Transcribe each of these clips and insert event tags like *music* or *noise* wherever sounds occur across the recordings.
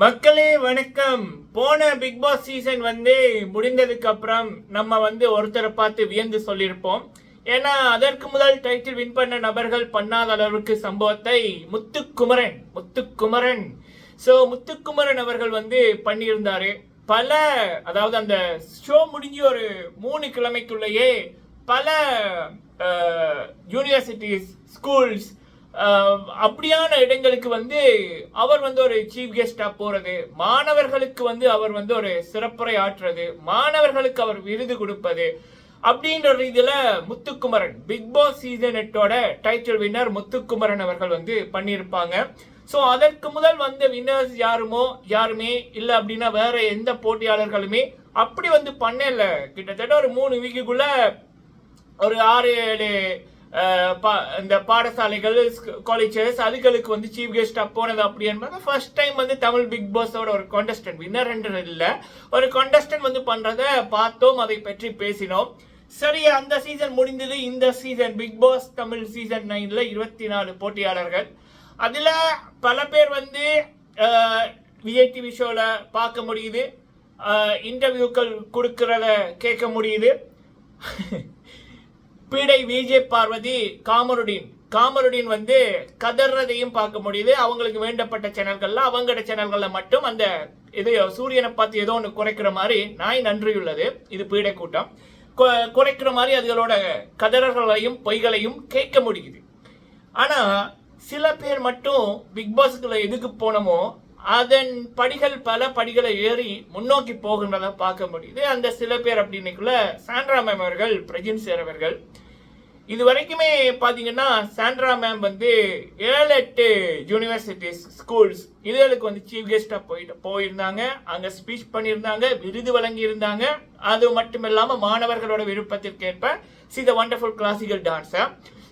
மக்களே வணக்கம். போன பிக் பாஸ் சீசன் வந்து முடிந்ததுக்கு அப்புறம் நம்ம வந்து ஒருத்தரை பார்த்து வியந்து சொல்லியிருப்போம். ஏன்னா அதற்கு முதல் டைட்டில் வின் பண்ண நபர்கள் பண்ணாத அளவுக்கு சம்பவத்தை முத்துக்குமரன் முத்துக்குமரன். ஸோ முத்துக்குமரன் அவர்கள் வந்து பண்ணியிருந்தாரு. பல அதாவது அந்த ஷோ முடிஞ்சு ஒரு மூணு கிழமைக்குள்ளேயே பல யூனிவர்சிட்டிஸ் ஸ்கூல்ஸ் அப்படியான இடங்களுக்கு வந்து அவர் வந்து ஒரு சீஃப் கெஸ்டா போறது மாணவர்களுக்கு வந்து அவர் வந்து ஒரு சிறப்புரை ஆற்றுறது மாணவர்களுக்கு அவர் விருது கொடுப்பது அப்படின்ற ரீதியில முத்துக்குமரன் பிக் பாஸ் சீசன் எட்டோட டைட்டில் வின்னர் முத்துக்குமரன் அவர்கள் வந்து பண்ணியிருப்பாங்க. ஸோ அதற்கு முதல் வந்த வின்னர்ஸ் யாருமோ யாருமே இல்லை அப்படின்னா வேற எந்த போட்டியாளர்களுமே அப்படி வந்து பண்ணல கிட்டத்தட்ட ஒரு மூணு வீக்குக்குள்ள ஒரு ஆறு ஏழு இந்த பாடசாலைகள் காலேஜஸ் அதுகளுக்கு வந்து சீஃப் கெஸ்டாக போனது அப்படி என்பது ஃபர்ஸ்ட் டைம் வந்து தமிழ் பிக் பாஸோட ஒரு கான்டெஸ்டன்ட் வின்னர் என்று இல்லை. ஒரு கான்டெஸ்டன்ட் வந்து பண்ணுறத பார்த்தோம் அதை பற்றி பேசினோம். சரி அந்த சீசன் முடிந்தது. இந்த season Bigg Boss Tamil season நைனில் இருபத்தி நாலு போட்டியாளர்கள். அதில் பல பேர் வந்து அஹ், விஜய் டிவி பார்க்க முடியுது. இன்டர்வியூக்கள் கொடுக்கறத கேட்க முடியுது. *laughs* பீடை விஜய் பார்வதி காமருடின். காமருடீன் வந்து கதறதையும் பார்க்க முடியுது. அவங்களுக்கு வேண்டப்பட்ட சேனல்கள்ல அவங்களோட சேனல்கள்ல மட்டும் அந்த இது சூரியனை பார்த்து ஏதோ ஒன்று குறைக்கிற மாதிரி நாய் நன்றியுள்ளது. இது பீடை கூட்டம். குறைக்கிற மாதிரி அதுகளோட கதறல்களையும் பொய்களையும் கேட்க முடியுது. ஆனா சில பேர் மட்டும் பிக் பாஸ்க்குள்ள எதுக்கு போனோமோ அதன் படிகள் பல படிகளை ஏறி முன்னோக்கி போகின்றத பார்க்க முடியுது. அந்த சில பேர் அப்படின்னைக்குள்ள சாண்ட்ரா மேம் அவர்கள் பிரஜின் சேர் அவர்கள். இது வரைக்குமே பார்த்தீங்கன்னா சாண்ட்ரா மேம் வந்து ஏழு எட்டு யூனிவர்சிட்டிஸ் ஸ்கூல்ஸ் இதுகளுக்கு வந்து சீஃப் கெஸ்டாக போயிட்டு போயிருந்தாங்க. அங்கே ஸ்பீச் பண்ணியிருந்தாங்க விருது வழங்கியிருந்தாங்க. அது மட்டும் இல்லாமல் மாணவர்களோட விருப்பத்திற்கேற்ப சி த வண்டர்ஃபுல் கிளாசிக்கல் டான்ஸை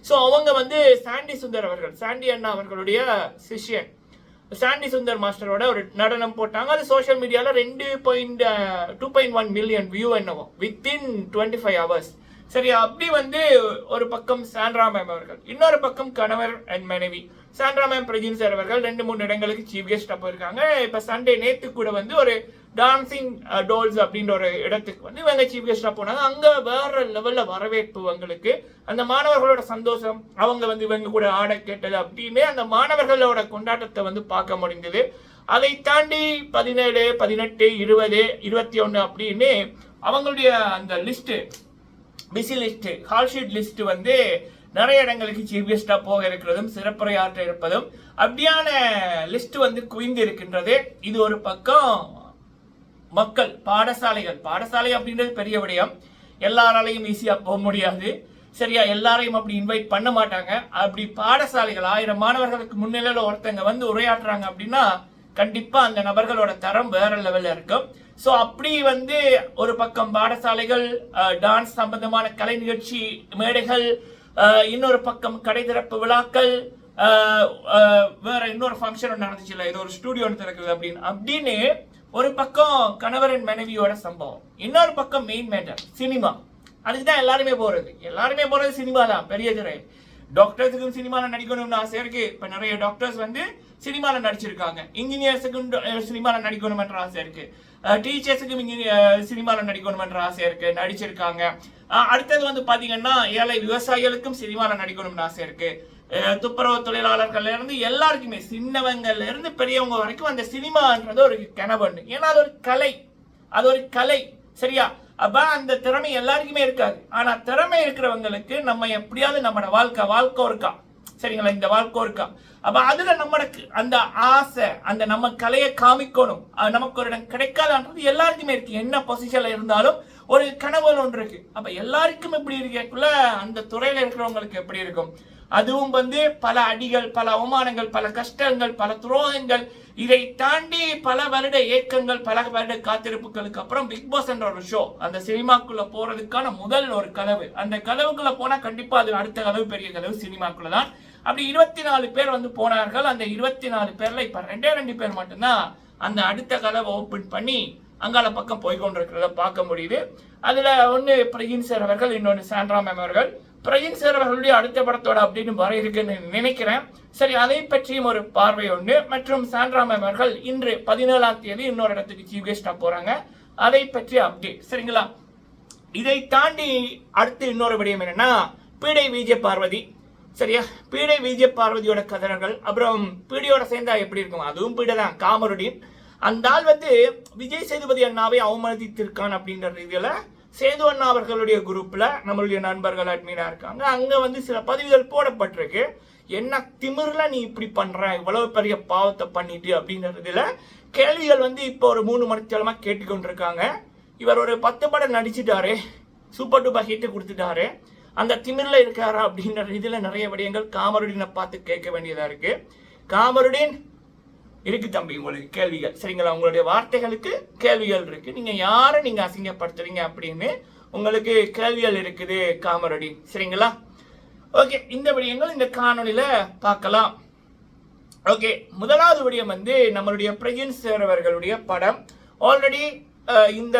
ஸோ அவங்க வந்து சாண்டி சுந்தர் அவர்கள் சாண்டி அண்ணா அவர்களுடைய சிஷ்யன். சாண்டி சுந்தர் மாஸ்டரோட ஒரு நடனம் போட்டாங்க. அது சோஷியல் மீடியாவில் ரெண்டு point two point one million view என்னவோ வித்தின் டுவெண்ட்டி ஃபைவ் ஹவர்ஸ் சரி அப்படி வந்து ஒரு பக்கம் சாண்ட்ரா மேம் அவர்கள் இன்னொரு பக்கம் கணவர் அண்ட் மனைவி. சாண்ட்ரா மேம் பிரஜின் சார் அவர்கள் ரெண்டு மூணு இடங்களுக்கு சீஃப் கெஸ்டாக போயிருக்காங்க. இப்போ சண்டே நேத்து கூட வந்து ஒரு டான்சிங் டோல்ஸ் uh, அப்படின்ற ஒரு இடத்துக்கு வந்து இவங்க சீஃப் கெஸ்டாக போனாங்க. அங்கே வேற லெவலில் வரவேற்பு அவங்களுக்கு. அந்த மாணவர்களோட சந்தோஷம் அவங்க வந்து இவங்க கூட ஆட கேட்டது அப்படின்னு அந்த மாணவர்களோட கொண்டாட்டத்தை வந்து பார்க்க முடிந்தது. அதை தாண்டி பதினேழு பதினெட்டு இருபது இருபத்தி ஒன்று அப்படின்னு அவங்களுடைய அந்த list busy list call sheet list வந்து நிறைய இடங்களுக்கு சீஃப் கெஸ்டாக போக இருக்கிறதும் சிறப்புரையாற்ற இருப்பதும் அப்படியான லிஸ்ட் வந்து குவிந்து இருக்கின்றது. இது ஒரு பக்கம் மக்கள் பாடசாலைகள். பாடசாலை அப்படின்றது பெரிய விடயம். எல்லாராலையும் ஈஸியாக போக முடியாது. சரியா? எல்லாரையும் அப்படி இன்வைட் பண்ண மாட்டாங்க. அப்படி பாடசாலைகள் ஆயிரம் மாணவர்களுக்கு முன்னிலையில ஒருத்தங்க வந்து உரையாற்றுறாங்க அப்படின்னா கண்டிப்பாக அந்த நபர்களோட தரம் வேற லெவலில் இருக்கும். ஸோ அப்படி வந்து ஒரு பக்கம் பாடசாலைகள் டான்ஸ் சம்பந்தமான கலை நிகழ்ச்சி மேடைகள் இன்னொரு பக்கம் கடை திறப்பு விழாக்கள் வேற இன்னொரு ஃபங்க்ஷன் ஒன்று நடந்துச்சுல ஏதோ ஒரு ஸ்டூடியோ ஒன்று திறக்குது அப்படின்னு. அப்படின்னு ஒரு பக்கம் கணவரின் மனைவியோட சம்பவம். இன்னொரு பக்கம் மெயின் மேட்டர் சினிமா அதுக்கு தான் எல்லாருமே போகிறது எல்லாருமே போகிறது சினிமா தான் பெரிய திரை டாக்டர்ஸுக்கும் சினிமாவில் நடிக்கணும்னு ஆசை இருக்கு. இப்போ நிறைய டாக்டர்ஸ் வந்து சினிமாவில் நடிச்சிருக்காங்க. இன்ஜினியர்ஸுக்கும் சினிமாவில் நடிக்கணும்ன்ற ஆசை இருக்குது டீச்சர்ஸுக்கும் இன்ஜினியர் சினிமால நடிக்கணும்ன்ற ஆசை இருக்கு நடிச்சிருக்காங்க. அடுத்தது வந்து பார்த்தீங்கன்னா ஏழை விவசாயிகளுக்கும் சினிமாவில் நடிக்கணும்னு ஆசை இருக்கு. துப்புரவு தொழிலாளர்கள்ல இருந்து எல்லாருக்குமே சின்னவங்கள்ல இருந்து பெரியவங்க வரைக்கும் அந்த சினிமான்றது ஒரு கனவுன்னு ஏன்னா அது ஒரு கலை. அது ஒரு கலை. சரியா? அப்ப அந்த திறமை எல்லாருக்குமே இருக்காது. ஆனா திறமை இருக்கிறவங்களுக்கு நம்ம எப்படியாவது நம்மளோட வாழ்க்கை வாழ்க்கை இருக்கா சரிங்களா? இந்த வாழ்க்கை இருக்கா? அப்ப அதுல நம்மளுக்கு அந்த ஆசை அந்த நம்ம கலையை காமிக்கணும். நமக்கு ஒரு இடம் கிடைக்காதான்றது எல்லாருக்குமே இருக்கு. என்ன பொசிஷன்ல இருந்தாலும் ஒரு கனவு ஒன்று இருக்கு. அப்ப எல்லாருக்கும் எப்படி இருக்கக்குள்ள அந்த துறையில இருக்கிறவங்களுக்கு எப்படி இருக்கும்? அதுவும் வந்து பல அடிகள் பல அவமானங்கள் பல கஷ்டங்கள் பல துரோகங்கள் இதை தாண்டி பல வருட ஏக்கங்கள் பல வருட காத்திருப்புகளுக்கு அப்புறம் பிக் பாஸ் என்ற ஒரு ஷோ அந்த சினிமாக்குள்ள போறதுக்கான முதல் ஒரு கதவு அந்த கதவுக்குள்ள போனா கண்டிப்பா அது அடுத்த கதவு பெரிய கதவு சினிமாக்குள்ள தான் அப்படி இருபத்தி நாலு பேர் வந்து போனார்கள். அந்த இருபத்தி நாலு பேர்ல இப்ப ரெண்டே ரெண்டு பேர் மட்டும்தான் அந்த அடுத்த கதவை ஓபன் பண்ணி அங்கால பக்கம் போய் கொண்டிருக்கிறத பார்க்க முடியுது. அதுல ஒன்று பிரகின் சார் அவர்கள் இன்னொன்று சாண்ட்ரா மேம் அவர்கள். பிரகின் சார் அவர்களுடைய அடுத்த படத்தோட அப்படின்னு வர இருக்குன்னு நினைக்கிறேன். சரி அதை பற்றியும் ஒரு பார்வை உண்டு. மற்றும் சாண்ட்ரா மேம் அவர்கள் இன்று பதினேழாம் தேதி இன்னொரு இடத்துக்கு சீஃப் கெஸ்டா போறாங்க. அதை பற்றி அப்டேட் சரிங்களா? இதை தாண்டி அடுத்து இன்னொரு விடயம் என்னன்னா பீடை விஜய பார்வதி சரியா? பீடை விஜய் பார்வதியோட கதறர்கள் அப்புறம் பீடியோட சேர்ந்தா எப்படி இருக்கும்? அதுவும் பீடை தான் காமருடின் அந்த ஆள் வந்து விஜய் சேதுபதி அண்ணாவை அவமதித்திருக்கான் அப்படின்ற ரீதியில் சேது அண்ணா அவர்களுடைய குரூப்பில் நம்மளுடைய நண்பர்கள் அட்மீனாக இருக்காங்க. அங்கே வந்து சில பதிவுகள் போடப்பட்டிருக்கு. என்ன திமிரில் நீ இப்படி பண்ணுற இவ்வளவு பெரிய பாவத்தை பண்ணிட்டு அப்படின்றதுல கேள்விகள் வந்து இப்போ ஒரு மூணு மணித்தளமா கேட்டுக்கொண்டிருக்காங்க. இவர் ஒரு பத்து படம் நடிச்சிட்டாரு. சூப்பர் டூப்பர் ஹிட்டு கொடுத்துட்டாரு. அந்த திமிரில் இருக்காரா அப்படின்ற இதில் நிறைய விடயங்கள் காமருடினை பார்த்து கேட்க வேண்டியதாக இருக்கு. காமருடின் இருக்கு தம்பி உங்களுக்கு கேள்விகள். சரிங்களா? உங்களுடைய வார்த்தைகளுக்கு கேள்விகள் இருக்கு. நீங்க யாரை நீங்க அசிங்கப்படுத்துறீங்க அப்படின்னு உங்களுக்கு கேள்விகள் இருக்குது காமரடி சரிங்களா? ஓகே இந்த விடயங்கள் இந்த காணொளியில பார்க்கலாம். ஓகே முதலாவது விடயம் வந்து நம்மளுடைய பிரஜின் சார் அவர்களுடைய படம். ஆல்ரெடி இந்த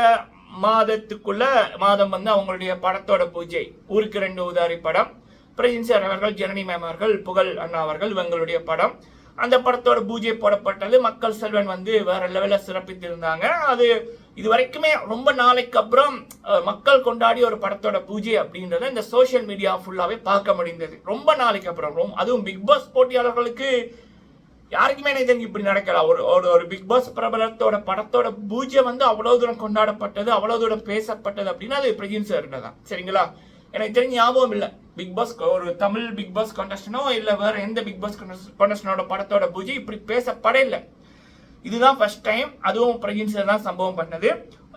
மாதத்துக்குள்ள மாதம் வந்து அவங்களுடைய படத்தோட பூஜை. ஊருக்கு ரெண்டு உதாரி படம். பிரஜின் சார் அவர்கள் ஜனனி மேம் அவர்கள் புகழ் அண்ணா அவர்கள் இவங்களுடைய படம். அந்த படத்தோட பூஜை போடப்பட்டது. மக்கள் செல்வன் வந்து வேற லெவலில் சிறப்பித்திருந்தாங்க. அது இது வரைக்குமே ரொம்ப நாளைக்கு அப்புறம் மக்கள் கொண்டாடிய ஒரு படத்தோட பூஜை அப்படின்றத இந்த சோஷியல் மீடியா ஃபுல்லாகவே பார்க்க முடிந்தது. ரொம்ப நாளைக்கு அப்புறம் ரொம்ப அதுவும் பிக் பாஸ் போட்டியாளர்களுக்கு யாருக்குமே எனக்கு தெரிஞ்சு இப்படி நடக்கல? ஒரு ஒரு ஒரு பிக் பாஸ் பிரபலத்தோட படத்தோட பூஜை வந்து அவ்வளவு தூரம் கொண்டாடப்பட்டது அவ்வளவு தூரம் பேசப்பட்டது அப்படின்னா அது பிரஜின் சார் தான். சரிங்களா? எனக்கு தெரிஞ்ச ஞாபகம் இல்லை. பிக் பாஸ் ஒரு தமிழ் பிக் பாஸ் கண்டஸ்டனோ இல்லை வேற எந்த பிக் பாஸ் கண்டஸ்டனோட படத்தோட பூஜை இப்படி பேசப்பட இல்லை. இதுதான் ஃபர்ஸ்ட் டைம் அதுவும் பிரஜின் சார் தான் சம்பவம் பண்ணது.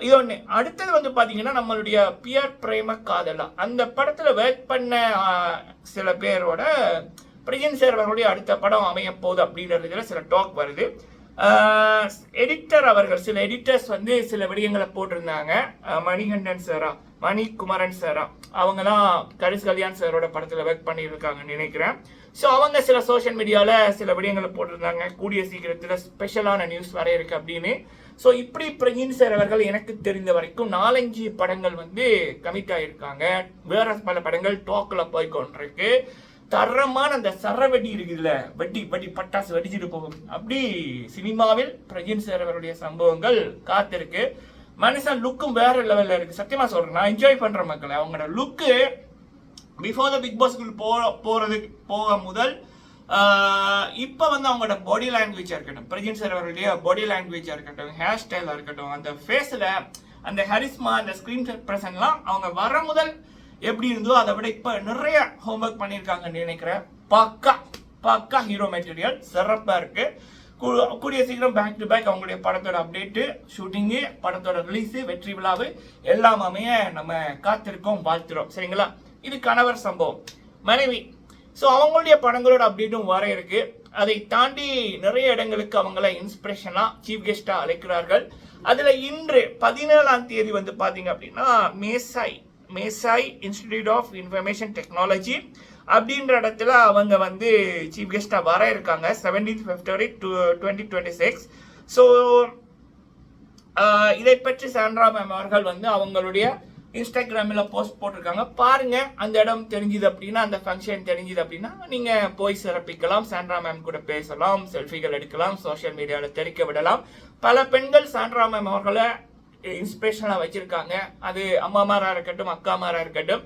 இது ஒன்று அடுத்தது வந்து பார்த்தீங்கன்னா நம்மளுடைய பியர் பிரேம காதலா. அந்த படத்தில் ஒர்க் பண்ண சில பேரோட பிரியன் சார் அவர்களுடைய அடுத்த படம் அமையப்போகுது அப்படின்றதுல சில டாக் வருது. எடிட்டர் அவர்கள் சில எடிட்டர்ஸ் வந்து சில விடயங்களை போட்டிருந்தாங்க. மணிகண்டன் சாரா மணிகுமரன் சாரா அவங்க தான் கரிஸ் கல்யாண் சாரோட படத்தில் ஒர்க் பண்ணியிருக்காங்கன்னு நினைக்கிறேன். ஸோ அவங்க சில சோஷியல் மீடியாவில் சில விடயங்களை போட்டிருந்தாங்க. கூடிய சீக்கிரத்தில் ஸ்பெஷலான நியூஸ் வர இருக்கு அப்படின்னு. ஸோ இப்படி பிரஜின் சார் அவர்கள் எனக்கு தெரிந்த வரைக்கும் நாலஞ்சு படங்கள் வந்து கமிட் ஆகியிருக்காங்க வேற பல படங்கள் டாக்கில் போய் கொண்டிருக்கு தரமான அந்த சர வெட்டி இருக்குதுல்ல வெட்டி வெட்டி பட்டாசு வெடிச்சிட்டு போகும் அப்படி சினிமாவில் பிரஜின் சார் அவருடைய சம்பவங்கள் காத்திருக்கு. மனுஷன் லுக்கும் வேற லெவல்ல இருக்கு. சத்தியமா சொல்றேன் நான் என்ஜாய் பண்ற மக்களை. அவங்களோட லுக்கு பிஃபோர் த பிக் பாஸ்க்குள் போ போறதுக்கு போக முதல் இப்போ வந்து அவங்களோட பாடி லாங்குவேஜாக இருக்கட்டும் பிரஜின் சார் அவருடைய பாடி லாங்குவேஜாக இருக்கட்டும் ஹேர் ஸ்டைலாக இருக்கட்டும் அந்த ஃபேஸில் அந்த ஹரிஸ்மா அந்த ஸ்க்ரீன் பிரசன்ட்லாம் அவங்க வர முதல் எப்படி இருந்தோ அதை விட இப்போ நிறைய ஹோம்ஒர்க் பண்ணியிருக்காங்கன்னு நினைக்கிறேன். பக்கா பக்கா ஹீரோ மெட்டீரியல் சிறப்பாக இருக்குது கூ- கூடிய சீக்கிரம் பேக் டு பேக் அவங்களுடைய படத்தோட அப்டேட்டு ஷூட்டிங்கு படத்தோட ரிலீஸு வெற்றி விழாவு எல்லாமே நம்ம காத்திருக்கோம் வாழ்த்துறோம். சரிங்களா? இது கணவர் சம்பவம். மனைவி. ஸோ அவங்களுடைய படங்களோட அப்டேட்டும் வர இருக்கு. அதை தாண்டி நிறைய இடங்களுக்கு அவங்கள இன்ஸ்பிரேஷனாக சீஃப் கெஸ்டாக அழைக்கிறார்கள். அதில் இன்று பதினேழாம் தேதி வந்து பார்த்தீங்க அப்படின்னா மேசாய் மேசாய் இன்ஸ்டிடியூட் ஆஃப் இன்ஃபர்மேஷன் டெக்னாலஜி அப்படின்ற இடத்துல அவங்க வந்து சீஃப் கெஸ்ட்டாக வர இருக்காங்க. Seventeen February two twenty twenty six so இதை பற்றி சாண்ட்ரா மேம் அவர்கள் வந்து அவங்களுடைய இன்ஸ்டாகிராமில் போஸ்ட் போட்டிருக்காங்க. பாருங்க அந்த இடம் தெரிஞ்சுது அப்படின்னா அந்த ஃபங்க்ஷன் தெரிஞ்சுது அப்படின்னா நீங்கள் போய் சிறப்பிக்கலாம். சாண்ட்ரா மேம் கூட பேசலாம் செல்ஃபிகள் எடுக்கலாம் சோஷியல் மீடியாவில் தெரிக்க விடலாம். பல பெண்கள் சாண்ட்ரா மேம் அவர்களை இன்ஸ்பிரேஷனாக வச்சுருக்காங்க. அது அம்மாமாராக இருக்கட்டும் அக்காமாரா இருக்கட்டும்.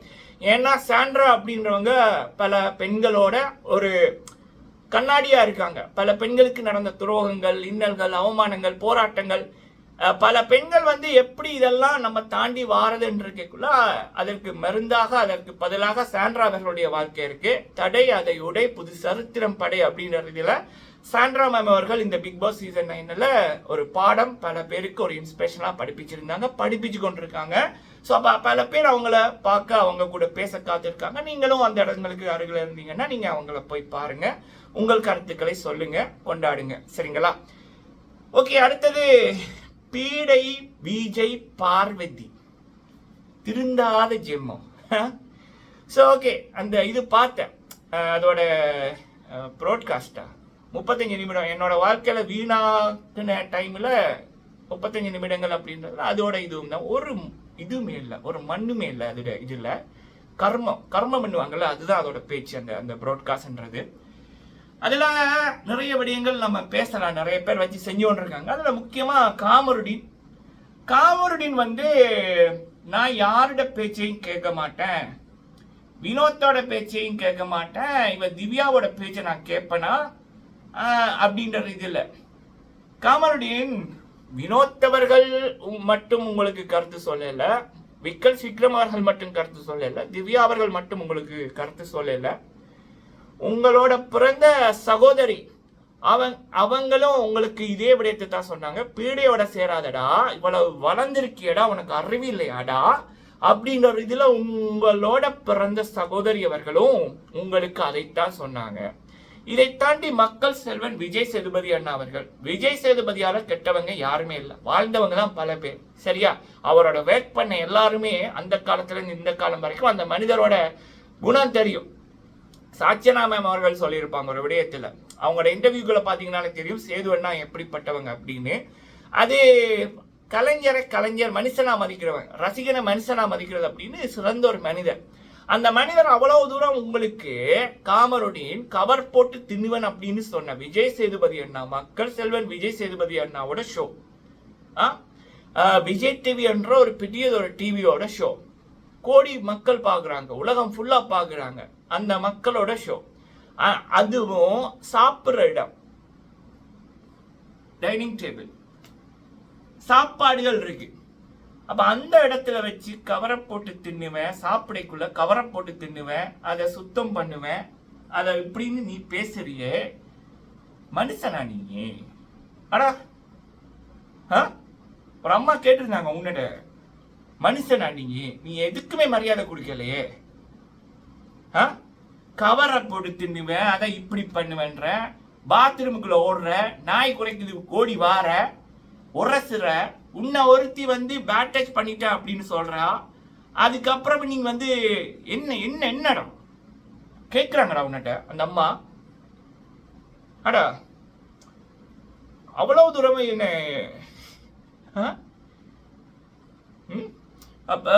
ஏன்னா சாண்ட்ரா அப்படின்றவங்க பல பெண்களோட ஒரு கண்ணாடியாக இருக்காங்க. பல பெண்களுக்கு நடந்த துரோகங்கள் இன்னல்கள் அவமானங்கள் போராட்டங்கள் பல பெண்கள் வந்து எப்படி இதெல்லாம் நம்ம தாண்டி வாரதுன்றதுக்குள்ள அதற்கு மருந்தாக அதற்கு பதிலாக சாண்ட்ரா அவர்களுடைய வாழ்க்கை இருக்கு. தடை அதை உடை புது சரித்திரம் படை அப்படின்றதுல சாண்ட்ரா மேம் அவர்கள் இந்த பிக் பாஸ் சீசன் நைன்ல ஒரு பாடம் பல பேருக்கு ஒரு இன்ஸ்பிரேஷனாக படிப்பிச்சிருந்தாங்க படிப்பிச்சு கொண்டிருக்காங்க. ஸோ அப்போ பல பேர் அவங்கள பார்க்க அவங்க கூட பேச காத்திருக்காங்க. நீங்களும் அந்த இடங்களுக்கு அருகில் இருந்தீங்கன்னா நீங்கள் அவங்கள போய் பாருங்க. உங்கள் கருத்துக்களை சொல்லுங்க கொண்டாடுங்க. சரிங்களா? ஓகே அடுத்தது பீடை விஜய் பார்வதி. திருந்தாத ஜெம்மம் ஸோ ஓகே அந்த இது பார்த்தேன். அதோட ப்ரோட்காஸ்டா முப்பத்தஞ்சு நிமிடம். என்னோட வாழ்க்கையில வீணாக்குன டைம்ல முப்பத்தஞ்சு நிமிடங்கள் அப்படின்றது அதோட இதுவும் தான். ஒரு இதுவுமே இல்லை. ஒரு மண்ணுமே இல்லை அதோட இதுல. கர்மம். கர்மம் பண்ணுவாங்கல்ல அதுதான் அதோட பேச்சு அந்த அந்த ப்ராட்காஸ்ட்ன்றது அதில் நிறைய விடயங்கள் நம்ம பேசலாம். நிறைய பேர் வச்சு செஞ்சோன்னு இருக்காங்க. அதில் முக்கியமாக காமருடின். காமருடின் வந்து நான் யாரோட பேச்சையும் கேட்க மாட்டேன். வினோத்தோட பேச்சையும் கேட்க மாட்டேன். இவன் திவ்யாவோட பேச்சை நான் கேட்பேனா அப்படின்ற இதில் காமருடின் வினோத்தவர்கள் மட்டும் உங்களுக்கு கருத்து சொல்லல. விக்கல் விக்ரம் அவர்கள் மட்டும் கருத்து சொல்லல. திவ்யா அவர்கள் மட்டும் உங்களுக்கு கருத்து சொல்லல. உங்களோட பிறந்த சகோதரி அவன் அவங்களும் உங்களுக்கு இதே விடயத்தை தான் சொன்னாங்க. பீடையோட சேராதடா இவ்வளவு வளர்ந்திருக்கியடா உனக்கு அறிவு இல்லையாடா அப்படின்ற இதுல உங்களோட பிறந்த சகோதரி அவர்களும் உங்களுக்கு அதைத்தான் சொன்னாங்க. இதை தாண்டி மக்கள் செல்வன் விஜய் சேதுபதி அண்ணா அவர்கள். விஜய் சேதுபதியால கெட்டவங்க யாருமே இல்லை. வாழ்ந்தவங்க தான் பல பேர். சரியா? அவரோட ஒர்க் பண்ண எல்லாருமே அந்த காலத்துல இருந்து இந்த காலம் வரைக்கும் அந்த மனிதரோட குணம் தெரியும். சாட்சியனா மேம் அவர்கள் சொல்லியிருப்பாங்க ஒரு விடயத்துல. அவங்களோட இன்டர்வியூக்களை பார்த்தீங்கன்னாலே தெரியும் சேது அண்ணா எப்படிப்பட்டவங்க அப்படின்னு. அது கலைஞரை கலைஞர் மனுஷனா மதிக்கிறவன் ரசிகனை மனுஷனா மதிக்கிறது அப்படின்னு சிறந்த ஒரு மனிதர். அந்த மனிதர் அவ்வளவு தூரம் உங்களுக்கு காமருடின் கவர் போட்டு தின்னுவன் அப்படின்னு சொன்ன விஜய் சேதுபதி அண்ணா மக்கள் செல்வன் விஜய் சேதுபதி அண்ணாவோட ஷோ விஜய் டிவி என்ற ஒரு பெரியதொரு டிவியோட ஷோ கோடி மக்கள் பார்க்குறாங்க உலகம் ஃபுல்லாக பார்க்குறாங்க அந்த மக்களோட ஷோ அதுவும் சாப்பிட்ற இடம். டைனிங் டேபிள் சாப்பாடுகள் இருக்கு. அப்ப அந்த இடத்துல வச்சு கவரை போட்டு தின்னுவேன் சாப்பிடைக்குள்ள கவரை போட்டு தின்னுவேன் அதை சுத்தம் பண்ணுவேன். அதை இப்படின்னு நீ பேசுறியே. மனுஷனா நீ அடா. ஆ? ஒரு அம்மா கேட்டிருந்தாங்க உன்னோட. மனுஷனா நீ நீ எதுக்குமே மரியாதை கொடுக்கலையே. ஆ? கவரை போட்டு தின்னுவேன் அதை இப்படி பண்ணுவேன்ற. பாத்ரூமுக்குள்ள ஓடுற நாய் குறைக்குது ஓடி வார உரசுற உன்னை ஒருத்தி வந்து பேட்டேஜ் பண்ணிட்டேன் அப்படின்னு சொல்கிறா அதுக்கப்புறம் நீங்கள் வந்து என்ன என்ன என்னடா கேட்குறாங்கடா உன்னிட்ட அந்த அம்மா அடா அவ்வளவு தூரம் என்ன ஆ? ம்?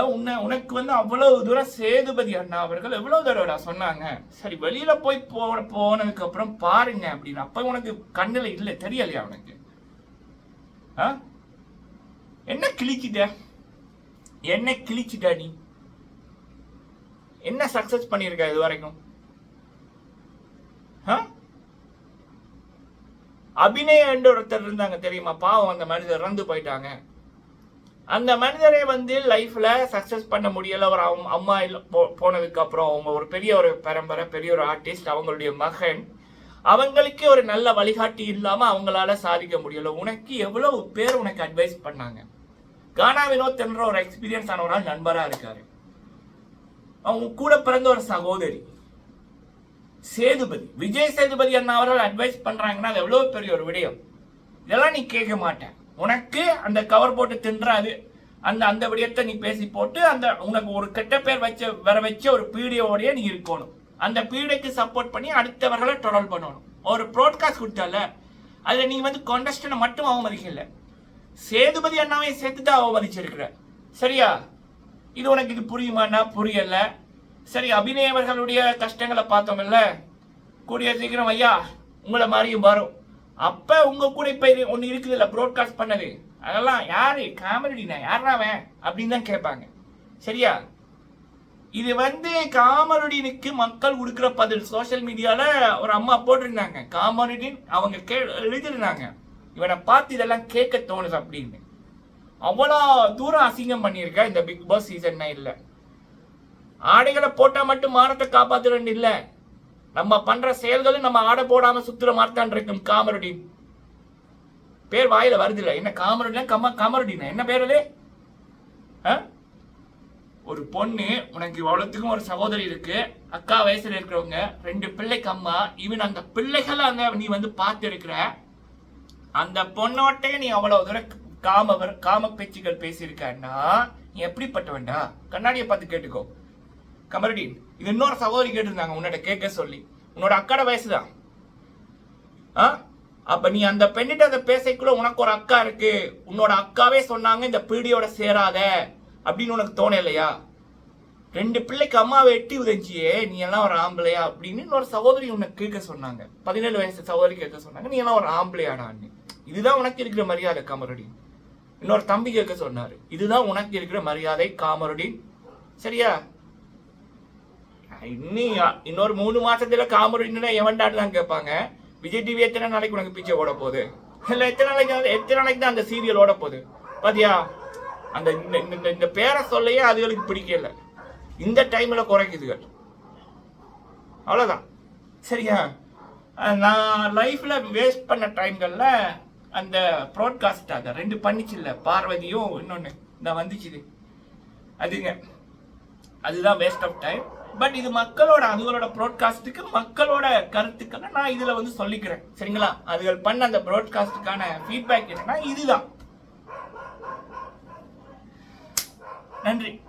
உன்னை உனக்கு வந்து அவ்வளவு தூரம் சேதுபதி அண்ணா அவர்கள் எவ்வளோ தடவைடா சொன்னாங்க சரி வெளியில் போய் போ போனதுக்கப்புறம் பாருங்க அப்படின்னு அப்போ உனக்கு கண்ணில் இல்லை தெரியலையா உனக்கு ஆ? என்ன கிழிச்சிட்ட என்ன கிழிச்சிட்ட நீ? என்ன சக்சஸ் பண்ணியிருக்க இது வரைக்கும்? ஆ? அபிநய என்று ஒருத்தர் இருந்தாங்க தெரியுமா? பாவம் அந்த மனிதர் இறந்து போயிட்டாங்க. அந்த மனிதரை வந்து லைஃப்ல சக்சஸ் பண்ண முடியல. ஒரு அவங்க அம்மா போ- போனதுக்கு அப்புறம் அவங்க ஒரு பெரிய ஒரு பரம்பரை பெரிய ஒரு ஆர்டிஸ்ட் அவங்களுடைய மகன். அவங்களுக்கே ஒரு நல்ல வழிகாட்டி இல்லாம அவங்களால சாதிக்க முடியல. உனக்கு எவ்வளவு பேர் உனக்கு அட்வைஸ் பண்ணாங்க? கானா வினோத் என்ற ஒரு எக்ஸ்பீரியன்ஸ் ஆன ஒரு ஆள் இருக்காரு. அவங்க கூட பிறந்த ஒரு சகோதரி சேதுபதி விஜய் சேதுபதி அண்ணா அவர்கள் அட்வைஸ் பண்ணுறாங்கன்னா அது எவ்வளோ பெரிய ஒரு விடயம். இதெல்லாம் நீ கேட்க மாட்டேன் உனக்கு அந்த கவர் போட்டு தின்றாது அந்த அந்த விடயத்தை நீ பேசி போட்டு அந்த உனக்கு ஒரு கெட்ட பேர் வச்ச வர வச்ச ஒரு பீடியோடைய நீ இருக்கணும். அந்த பீடைக்கு சப்போர்ட் பண்ணி அடுத்தவர்களை தொடர்பு பண்ணணும். ஒரு ப்ராட்காஸ்ட் கொடுத்தால அதில் நீ வந்து கொண்டஸ்டனை மட்டும் அவமதிக்கல. சேதுபதி அண்ணாவையும் சேர்த்து தான் அவமதிச்சிருக்கிற. சரியா? இது உனக்கு இது புரியுமான்னா புரியல. சரி அபிநயவர்களுடைய கஷ்டங்களை பார்த்தோம்ல. கூடிய சீக்கிரம் ஐயா உங்களை மாதிரியும் வரும் அப்ப உங்க கூட இப்ப இது ஒன்று இருக்குது இல்லை ப்ராட்காஸ்ட் பண்ணது. அதெல்லாம் யாரு? காமெடினா யாராவன் அப்படின்னு தான் கேட்பாங்க. சரியா? இது வந்து காமருடினுக்கு மக்கள் கொடுக்குற பதில். சோஷியல் மீடியால ஒரு அம்மா போட்டிருந்தாங்க. காமருடின் அவங்க கே எழுதிருந்தாங்க இவனை பார்த்து இதெல்லாம் கேட்க தோணுது அப்படின்னு. அவ்வளோ தூரம் அசிங்கம் பண்ணியிருக்க இந்த பிக் பாஸ் சீசன் இல்லை. ஆடைகளை போட்டால் மட்டும் மானத்தை காப்பாத்துறேன்னு இல்லை. நம்ம பண்ணுற செயல்களும் நம்ம ஆடை போடாமல் சுற்றுற மாட்டான் இருக்கும் காமருடின் பேர் வாயில் வருது என்ன காமரடினா கம்மா காமருடினா. என்ன பேர் அது? ஆ? ஒரு பொண்ணு உனக்கு இவ்வளோத்துக்கும் ஒரு சகோதரி இருக்கு. அக்கா வயசுல இருக்கிறவங்க. ரெண்டு பிள்ளைக்கு அம்மா. இவன் அந்த பிள்ளைகளை அந்த நீ வந்து பார்த்து இருக்கிற அந்த பொண்ணோட்டே நீ அவ்வளவு தூரம் காமவர் காம பேச்சுகள் பேசியிருக்கன்னா நீ எப்படிப்பட்டவன்டா? கண்ணாடியை பார்த்து கேட்டுக்கோ. கமரடின் இது இன்னொரு சகோதரி கேட்டிருந்தாங்க உன்னோட கேட்க சொல்லி. உன்னோட அக்காட வயசுதான். ஆ? அப்ப நீ அந்த பெண்ணிட்ட அதை பேசக்குள்ள உனக்கு ஒரு அக்கா இருக்கு. உன்னோட அக்காவே சொன்னாங்க இந்த பீடியோட சேராத. அப்படின்னு உனக்கு தோணலையா? ரெண்டு பிள்ளைக்கு அம்மாவை எட்டி உதஞ்சியே நீ எல்லாம் ஒரு ஆம்பளையா? அப்படின்னு இன்னொரு சகோதரி உன்னை கேட்க சொன்னாங்க. பதினேழு வயசு சகோதரி கேட்க சொன்னாங்க நீ எல்லாம் ஒரு ஆம்பளையாடான்னு இதுதான் உனக்கு இருக்கிற மரியாதை காமருடீன் இன்னொரு தம்பி கேட்க சொன்னாரு இதுதான் உனக்கு இருக்கிற மரியாதை காமருடீன் சரியா? இன்னும் இன்னொரு மூணு மாசத்துல காமருடீன் எவன்டான்னு தான் கேட்பாங்க. விஜய் டிவி எத்தனை நாளைக்கு உனக்கு பிச்சை ஓட போகுது? இல்ல எத்தனை நாளைக்கு எத்தனை நாளைக்கு தான் அந்த சீரியல் ஓட போகுது? பாத்தியா? அந்த இந்த- இந்த இந்த பேரை சொல்லையே அதுகளுக்கு பிடிக்கல. இந்த டைம்ல குறைக்குதுகள். அவ்வளோதான் சரியா? நான் லைஃப்ல வேஸ்ட் பண்ண டைம்கள்ல அந்த ப்ராட்காஸ்ட் அதை ரெண்டு பண்ணிச்சுல்ல பார்வதியும் இன்னொன்று இந்த வந்துச்சுது. அதுங்க அதுதான் வேஸ்ட் ஆஃப் டைம் பட் இது மக்களோட அதுகளோட ப்ராட்காஸ்ட்டுக்கு மக்களோட கருத்துக்களை நான் இதில் வந்து சொல்லிக்கிறேன். சரிங்களா? அதுகள் பண்ண அந்த ப்ராட்காஸ்ட்டுக்கான ஃபீட்பேக் என்னன்னா இதுதான். நன்றி.